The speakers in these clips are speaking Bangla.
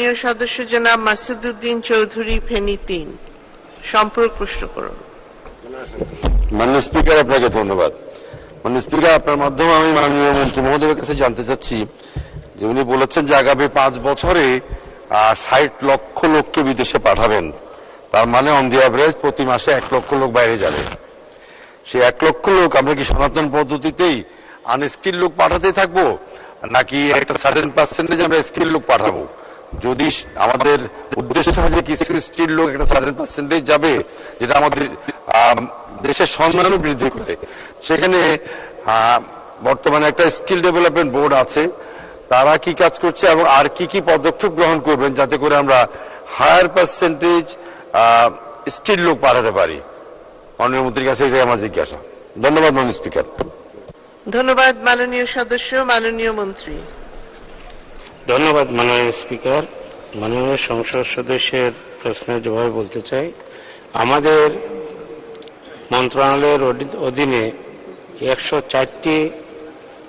মাননীয় সদস্য জনাব মাসুদুদ্দিন চৌধুরী ফেনী তিন। সম্পর্ক প্রশ্ন করুন। মাননীয় স্পিকার, আপনাকে ধন্যবাদ। মাননীয় স্পিকার, আপনার মাধ্যমে আমি মাননীয় মন্ত্রী মহোদয়ের কাছে জানতে চাচ্ছি যে উনি বলেছেন যে আগামী পাঁচ বছরে ষাট লক্ষ লোককে বিদেশে পাঠাবেন। তার মানে অন দি অ্যাভারেজ প্রতি মাসে এক লক্ষ লোক বাইরে যাবে। সেই এক লক্ষ লোক আমরা কি সনাতন পদ্ধতিতেই আনস্কিল লোক পাঠাতে থাকব? নাকি একটা সার্টেন পার্সেন্টেজ আমরা স্কিল লোক পাঠাবো? যদি আমাদের উদ্দেশ্য হয় কিছু স্কিল লোক একটা সার্টেন পার্সেন্টেজ যাবে, যেটা আমাদের দেশের সম্মানও বৃদ্ধি করে। সেখানে বর্তমানে একটা স্কিল ডেভেলপমেন্ট বোর্ড আছে। তারা কি কাজ করছে এবং আর কি কি পদক্ষেপ গ্রহণ করবেন যাতে করে আমরা হায়ার পার্সেন্টেজ স্কিল লোক পাঠাতে পারি? মাননীয় মন্ত্রীর কাছে এটাই আমার জিজ্ঞাসা। ধন্যবাদ, মাননীয় স্পিকার ধন্যবাদ, মাননীয় সদস্য, মাননীয় মন্ত্রী। ধন্যবাদ, মাননীয় স্পিকার। মাননীয় সংসদ সদস্যের প্রশ্নের জবাবে বলতে চাই, আমাদের মন্ত্রণালয়ের অধি- অধীনে একশো চারটি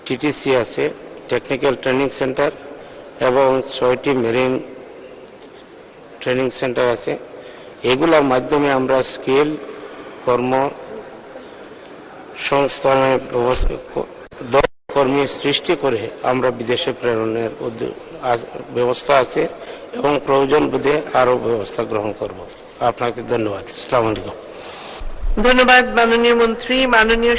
টিটিসি আছে, টেকনিক্যাল ট্রেনিং সেন্টার এবং ছয়টি মেরিন ট্রেনিং সেন্টার আছে। এগুলোর মাধ্যমে আমরা স্কিল, কর্ম, সংস্থানের ব্যবস্থা কর্মী সৃষ্টি করে আমরা বিদেশে প্রেরণের ব্যবস্থা আছে এবং প্রয়োজন বোধে আরও ব্যবস্থা গ্রহণ করব। আপনাকে ধন্যবাদ। আলাইকুম। ধন্যবাদ, মাননীয় মন্ত্রী, মাননীয়